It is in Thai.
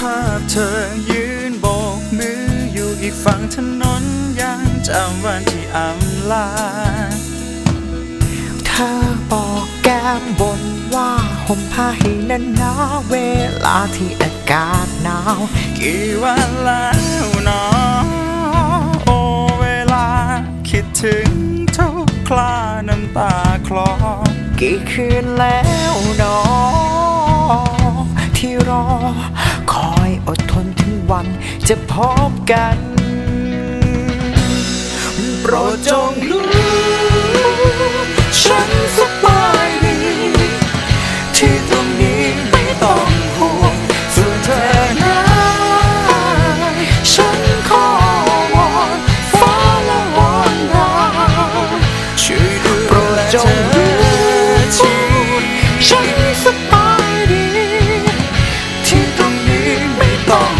ภาพเธอยืนโบกมืออยู่อีกฝั่งถนนยังจำวันที่อำลา เธอบอกแก้มบนว่าห่มผ้าให้น่นหนาเวลาที่อากาศหนาว กี่วันแล้วหนอโอเวลา คิดถึงทุกคลาน้ำตาคลอ กี่คืนแล้วหนอที่ นถึงวันจะพบกัน โปรดจงรู้ฉันสบายดีที่ตรงนี้ไม่ต้องห่วงส่วนเธอนั้ฉันขอวอนฟ้าและวอนดาวช่วยดูโปรดจงรู้ทีฉันสบายดีที่ตรงนี้ไม่ต้อง